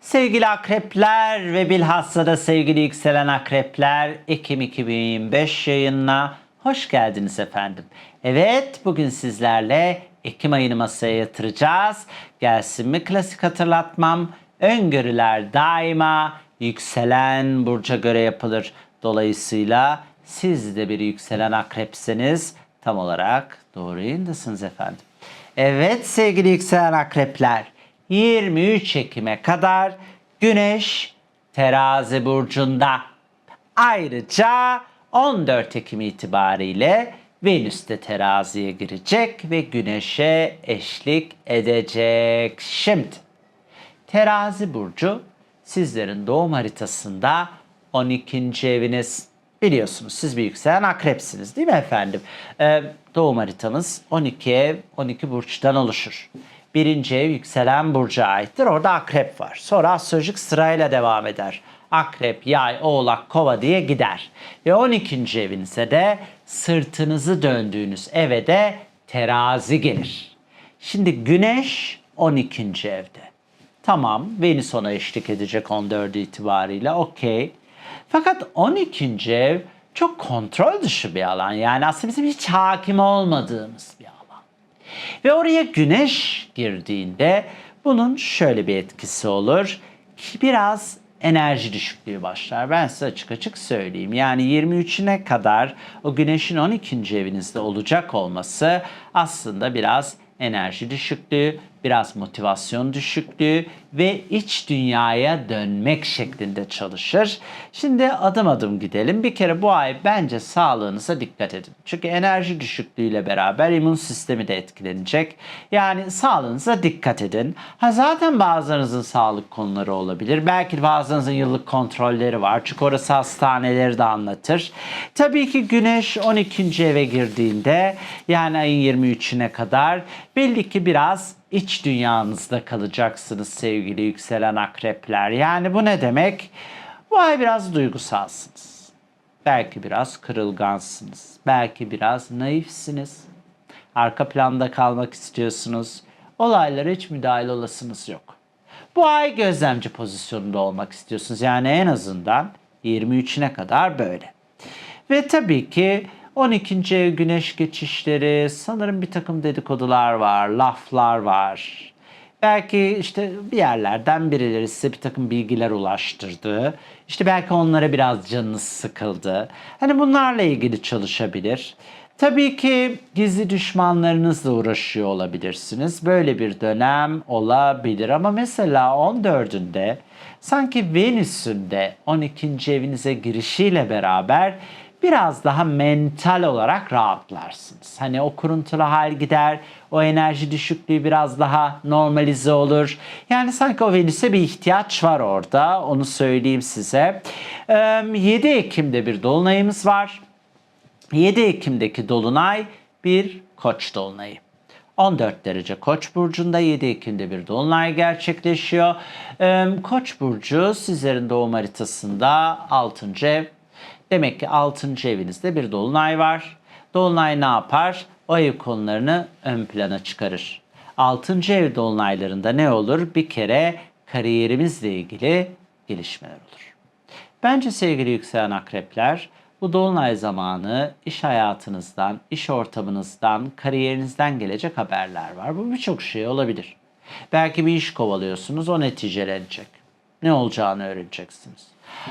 Sevgili akrepler ve bilhassa da sevgili yükselen akrepler Ekim 2025 yayınına hoş geldiniz efendim. Evet bugün sizlerle Ekim ayını masaya yatıracağız. Gelsin mi klasik hatırlatmam? Öngörüler daima yükselen burca göre yapılır. Dolayısıyla siz de bir yükselen akrepseniz tam olarak doğru yayındasınız efendim. Evet sevgili yükselen akrepler 23 Ekim'e kadar Güneş terazi burcunda. Ayrıca 14 Ekim itibariyle Venüs de teraziye girecek ve Güneş'e eşlik edecek. Şimdi terazi burcu sizlerin doğum haritasında 12. eviniz. Biliyorsunuz siz bir yükselen akrepsiniz değil mi efendim? Ee, doğum haritamız 12 ev, 12 burçtan oluşur. Birinci ev yükselen burca aittir. Orada akrep var. Sonra astrolojik sırayla devam eder. Akrep, yay, oğlak, kova diye gider. Ve 12. evinize de sırtınızı döndüğünüz eve de terazi gelir. Şimdi güneş 12. evde. Tamam Venüs ona eşlik edecek 14 itibariyle okey. Fakat 12. ev çok kontrol dışı bir alan. Yani aslında bizim hiç hakim olmadığımız bir alan. Ve oraya güneş girdiğinde bunun şöyle bir etkisi olur. Ki biraz enerji düşüklüğü başlar. Ben size açık açık söyleyeyim. Yani 23'üne kadar o güneşin 12. evinizde olacak olması aslında biraz enerji düşüklüğü, biraz motivasyon düşüklüğü ve iç dünyaya dönmek şeklinde çalışır. Şimdi adım adım gidelim. Bir kere bu ay bence sağlığınıza dikkat edin. Çünkü enerji düşüklüğüyle beraber immün sistemi de etkilenecek. Yani sağlığınıza dikkat edin. Ha zaten bazılarınızın sağlık konuları olabilir. Belki bazılarınızın yıllık kontrolleri var. Çünkü orası hastaneleri de anlatır. Tabii ki güneş 12. eve girdiğinde yani ayın 23'üne kadar belli ki biraz iç dünyanızda kalacaksınız sevgili yükselen akrepler. Yani bu ne demek? Bu ay biraz duygusalsınız. Belki biraz kırılgansınız. Belki biraz naifsiniz. Arka planda kalmak istiyorsunuz. Olaylara hiç müdahale olasınız yok. Bu ay gözlemci pozisyonunda olmak istiyorsunuz. Yani en azından 23'üne kadar böyle. Ve tabii ki 12. ev güneş geçişleri, sanırım bir takım dedikodular var, laflar var. Belki işte bir yerlerden birileri size bir takım bilgiler ulaştırdı. İşte belki onlara biraz canınız sıkıldı. Hani bunlarla ilgili çalışabilir. Tabii ki gizli düşmanlarınızla uğraşıyor olabilirsiniz. Böyle bir dönem olabilir ama mesela 14'ünde sanki Venüs'ün de 12. evinize girişiyle beraber biraz daha mental olarak rahatlarsınız. Hani o kuruntulu hal gider, o enerji düşüklüğü biraz daha normalize olur. Yani sanki o Venüs'e bir ihtiyaç var orada, onu söyleyeyim size. 7 Ekim'de bir dolunayımız var. 7 Ekim'deki dolunay bir koç dolunayı. 14 derece Koç burcunda 7 Ekim'de bir dolunay gerçekleşiyor. Koç burcu sizlerin doğum haritasında 6. ev. Demek ki 6. evinizde bir dolunay var. Dolunay ne yapar? O ev konularını ön plana çıkarır. 6. ev dolunaylarında ne olur? Bir kere kariyerimizle ilgili gelişmeler olur. Bence sevgili yükselen akrepler bu dolunay zamanı iş hayatınızdan, iş ortamınızdan, kariyerinizden gelecek haberler var. Bu birçok şey olabilir. Belki bir iş kovalıyorsunuz, o neticelenecek. Ne olacağını öğreneceksiniz.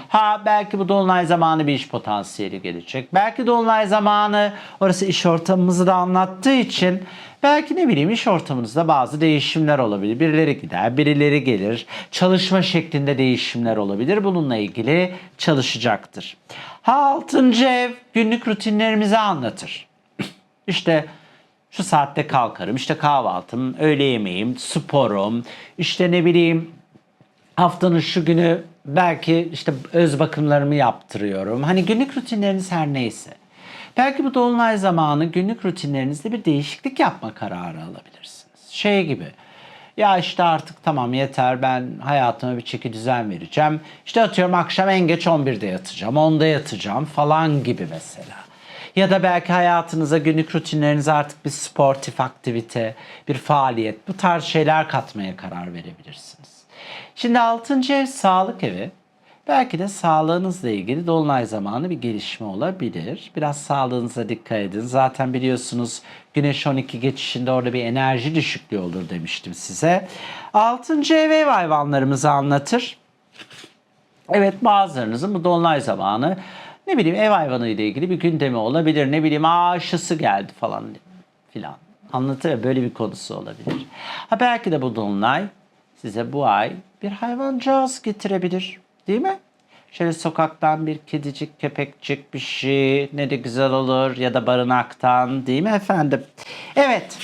Ha belki bu dolunay zamanı bir iş potansiyeli gelecek. Belki dolunay zamanı orası iş ortamımızı da anlattığı için belki ne bileyim iş ortamınızda bazı değişimler olabilir. Birileri gider, birileri gelir. Çalışma şeklinde değişimler olabilir. Bununla ilgili çalışacaktır. Ha 6. ev günlük rutinlerimizi anlatır. İşte şu saatte kalkarım, işte kahvaltım, öğle yemeğim, sporum, işte ne bileyim haftanın şu günü belki işte öz bakımlarımı yaptırıyorum. Hani günlük rutinleriniz her neyse. Belki bu dolunay zamanı günlük rutinlerinizde bir değişiklik yapma kararı alabilirsiniz. Şey gibi Ya işte artık tamam yeter ben hayatıma bir çeki düzen vereceğim. İşte atıyorum akşam en geç 11'de yatacağım, 10'da yatacağım falan gibi mesela. Ya da belki hayatınıza günlük rutinlerinize artık bir sportif aktivite, bir faaliyet bu tarz şeyler katmaya karar verebilirsiniz. Şimdi 6. ev sağlık evi. Belki de sağlığınızla ilgili dolunay zamanı bir gelişme olabilir. Biraz sağlığınıza dikkat edin. Zaten biliyorsunuz Güneş 12 geçişinde orada bir enerji düşüklüğü olur demiştim size. 6. ev ev hayvanlarımızı anlatır. Evet bazılarınızın bu dolunay zamanı ne bileyim ev hayvanı ile ilgili bir gündemi olabilir. Ne bileyim aşısı geldi falan filan. Anlatır böyle bir konusu olabilir. Ha belki de bu dolunay size bu ay bir hayvancağız getirebilir. Değil mi? Şöyle sokaktan bir kedicik, köpekçik bir şey ne de güzel olur ya da barınaktan değil mi efendim? Evet.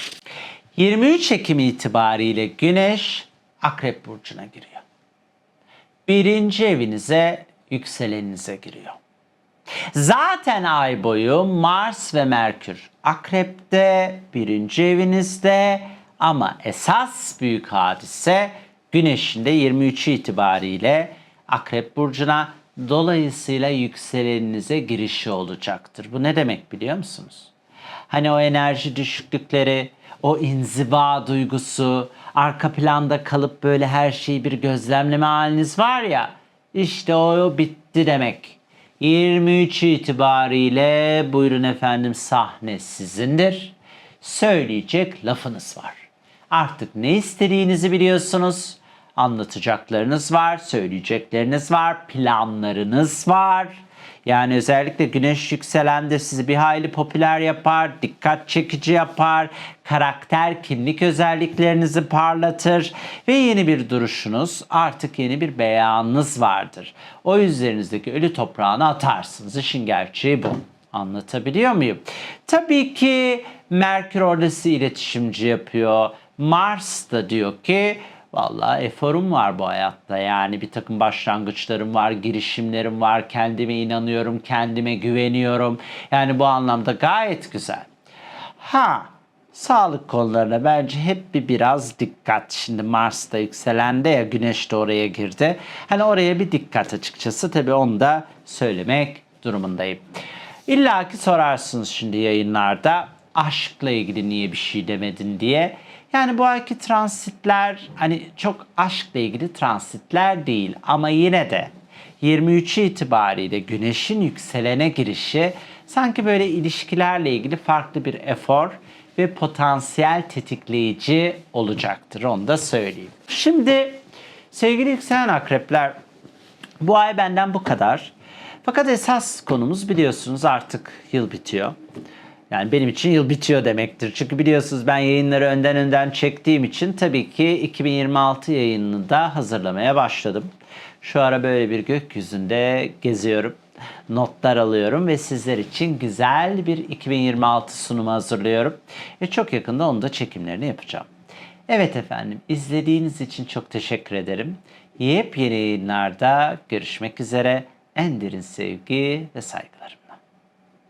23 Ekim itibariyle Güneş Akrep Burcu'na giriyor. Birinci evinize, yükseleninize giriyor. Zaten ay boyu Mars ve Merkür Akrep'te, birinci evinizde ama esas büyük hadise Güneş'in de 23 itibariyle Akrep Burcu'na dolayısıyla yükseleninize girişi olacaktır. Bu ne demek biliyor musunuz? Hani o enerji düşüklükleri, o inziva duygusu, arka planda kalıp böyle her şeyi bir gözlemleme haliniz var ya, işte o bitti demek. 23 itibariyle buyurun efendim sahne sizindir. Söyleyecek lafınız var. Artık ne istediğinizi biliyorsunuz. Anlatacaklarınız var, söyleyecekleriniz var, planlarınız var. Yani özellikle güneş yükselen de sizi bir hayli popüler yapar, dikkat çekici yapar, karakter, kimlik özelliklerinizi parlatır ve yeni bir duruşunuz, artık yeni bir beyanınız vardır. O üzerinizdeki ölü toprağını atarsınız. İşin gerçeği bu. Anlatabiliyor muyum? Tabii ki Merkür orada iletişimci yapıyor. Mars da diyor ki Vallahi eforum var bu hayatta. Yani bir takım başlangıçlarım var, girişimlerim var. Kendime inanıyorum, kendime güveniyorum. Yani bu anlamda gayet güzel. Ha, sağlık konularına bence hep bir biraz dikkat. Şimdi Mars'ta yükselende ya Güneş de oraya girdi. Hani oraya bir dikkat açıkçası. Tabii onu da söylemek durumundayım. İlla ki sorarsınız şimdi yayınlarda aşkla ilgili niye bir şey demedin diye. Yani bu ayki transitler hani çok aşkla ilgili transitler değil ama yine de 23 itibariyle güneşin yükselene girişi sanki böyle ilişkilerle ilgili farklı bir efor ve potansiyel tetikleyici olacaktır. Onu da söyleyeyim. Şimdi sevgili yükselen akrepler bu ay benden bu kadar. Fakat esas konumuz biliyorsunuz artık yıl bitiyor. Yani benim için yıl bitiyor demektir. Çünkü biliyorsunuz ben yayınları önden önden çektiğim için tabii ki 2026 yayınını da hazırlamaya başladım. Şu ara böyle bir gökyüzünde geziyorum. Notlar alıyorum ve sizler için güzel bir 2026 sunumu hazırlıyorum. Ve çok yakında onun da çekimlerini yapacağım. Evet efendim izlediğiniz için çok teşekkür ederim. Yepyeni yayınlarda görüşmek üzere. En derin sevgi ve saygılarım.